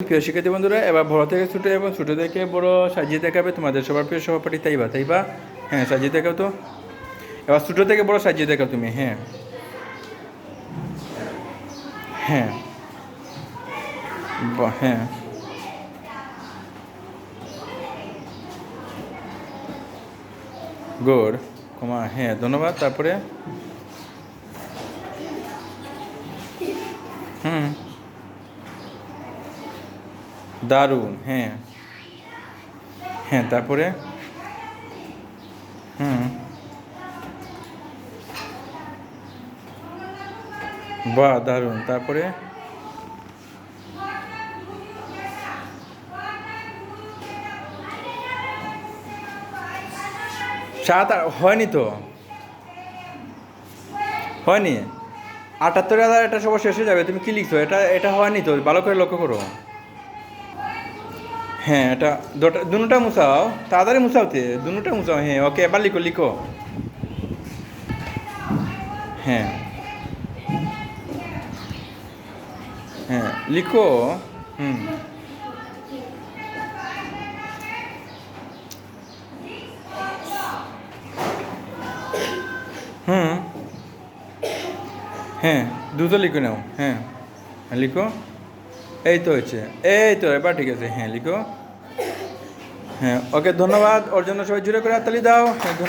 প্রিয় শিক্ষার্থী বন্ধুরা, এবার বড় থেকে ছোটো এবং ছোটো থেকে বড় সাজিয়ে দেখাবে তোমাদের সবার প্রিয় সভাপতি তাইবা। তাইবা? হ্যাঁ সাজিয়ে দেখাও তো। এবার ছোটো থেকে বড় সাজিয়ে দেখাও তুমি হ্যাঁ। হ্যাঁ। হ্যাঁ। গুড কমা হ্যাঁ ধন্যবাদ। তারপরে? হুম। দারুণ হ্যাঁ। হ্যাঁ তারপরে? হুম। বাহ দারুণ তারপরে? সাত হয়নি তো? হয়নি? আটাত্তর হাজার এটা সবার শেষ হয়ে যাবে, তুমি কি লিখছো? এটা এটা হয়নি তো, ভালো করে লক্ষ্য করো। হ্যাঁ এটা দুটা দুটা মুছাও। তাড়াতাড়ি মুছাওতে দুটা মুছাও হ্যাঁ ওকে এবার লিখো লিখো। হ্যাঁ। হ্যাঁ লিখো হুম। হুম। হ্যাঁ দুটো লিখে নাও হ্যাঁ, লিখো। এই তো হচ্ছে এই তো এবার ঠিক আছে হ্যাঁ লিখো। হ্যাঁ ওকে ধন্যবাদ। ওর জন্য সবাই জুড়ে করে হাততালি দাও। হ্যাঁ ধন্যবাদ।